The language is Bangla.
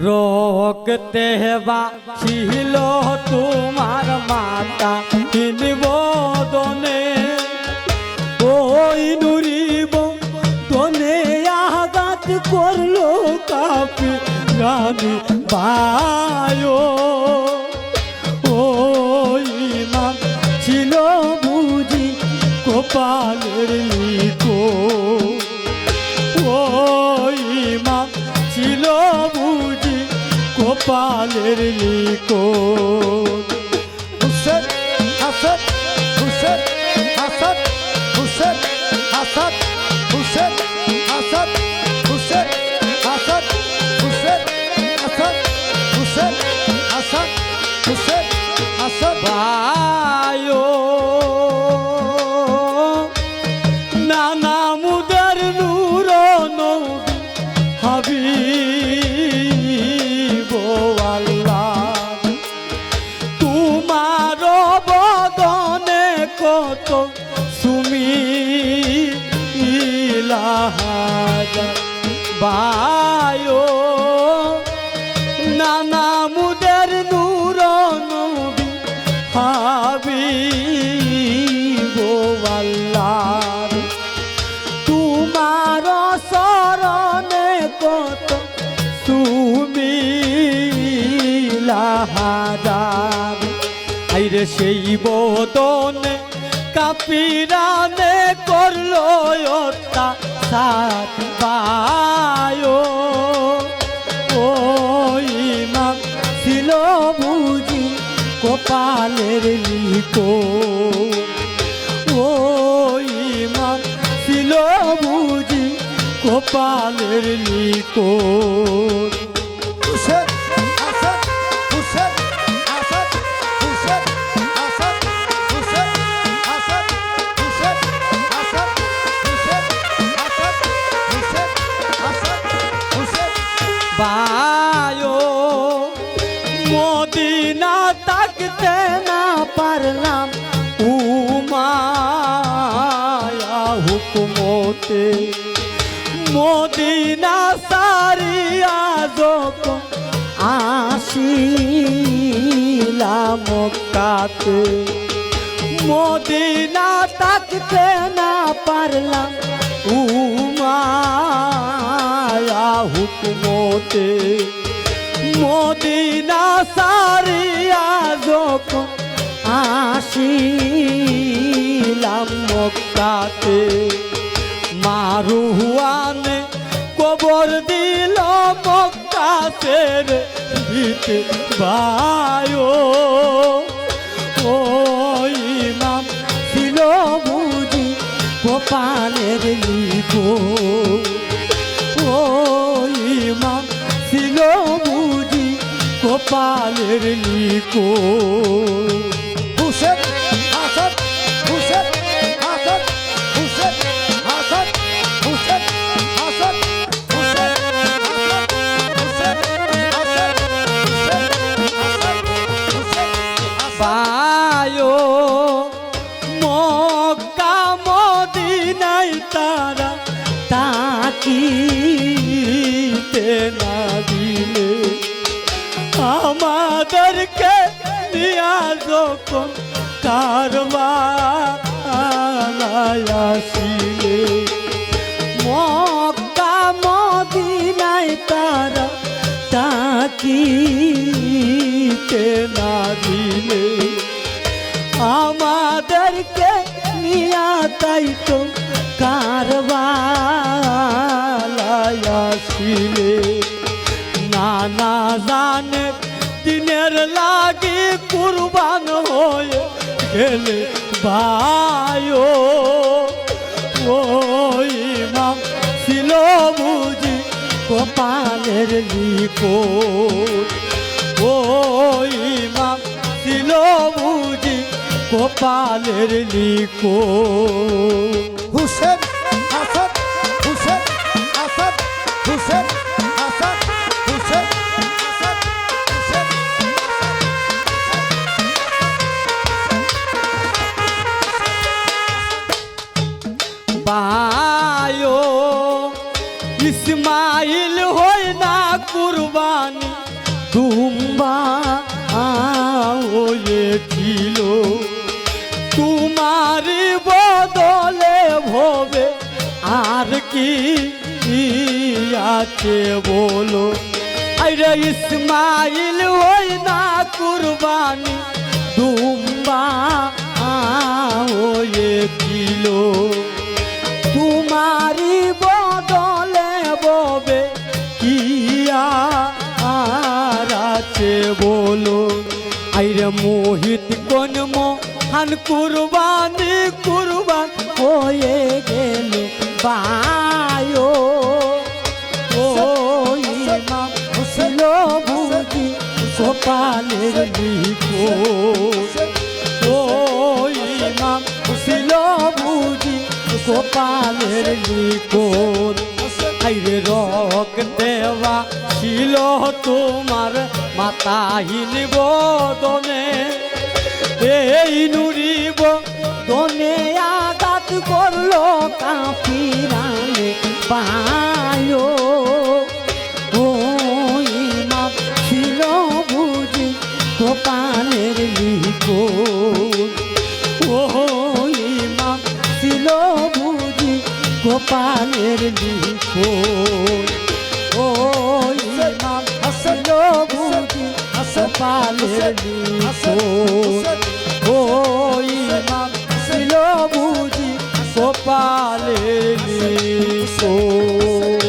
রক্তে বা ছিল তোমার মাতা বদনে ওই নুরিব দনে আঘাত করল কাপি রানী বায়ো ওই নাম ছিল বুঝি গোপালের লিখো হুসেন হাসান হুসেন হাসান হুসেন হাসান হুসেন হাসান হুসেন নানামুদের নূর নবী হাবি আল্লাহ। তোমার শরণে কত সুমিলাহার আইরে সেই বদনে কাপিরানে করল সাতবার কপালের লিখো ওই মা ছিল বুঝি কপালের লিখো পারলাম। উমায়া হুকুমতে। মদিনা সারিয়া যখন আসিলাম মক্কাতে। মদিনা তাকতে না পারলাম। উমায়া হুকুমতে। মদিনা সারিয়া যখন আসিলাম মক্কাতে। মারুয়ানে কবর দিল মক্কাতের ভিতে বায়ো। ওই নাম ছিল বুঝি গোপালের লিখো ওই নাম ছিল বুঝি গোপালের লিখো তাকিতে না দিলে আমাদেরকে নিয়া যখন কারবার আসিলে, মক্কা মদিনায় তারা তাকিতে না দিলে, আমাদেরকে নিয়া তাই তো কারবার আসিলে নানা জানে দিনের লাগি কুরবান হয়ে গেলে বায়ো। ওই মাম ছিল বুঝি কপালের লিখো ওই মাম ছিল বুঝি কপালের লিখো ইসমাইল হয় না কুরবা কুরবানি দুম্বা হয়েছিল তোমারই বদলে ভবে আর কি আছে বলো। আরে ইসমাইল ওই না কুরবানি দুম্বা আছে বলো। আইরে মোহিত কোন মহান কুরবানি, কুরবান হয়ে গেল বায়ো। ও ইমাম ছিল বুঝি, গোপালের লিখো ও ইমাম ছিল বুঝি, গোপালের লিখন আইরে রক দেওয়া ছিল তোমার মাতাহীন বদনে। এই নুরিব দনে আঘাত করল কাফিরানে পায়ো পানের লিখন ওই ইমাম হাসান বুঝি পানের লিখন ওই ইমাম হাসান বুঝি সোপালের লিখন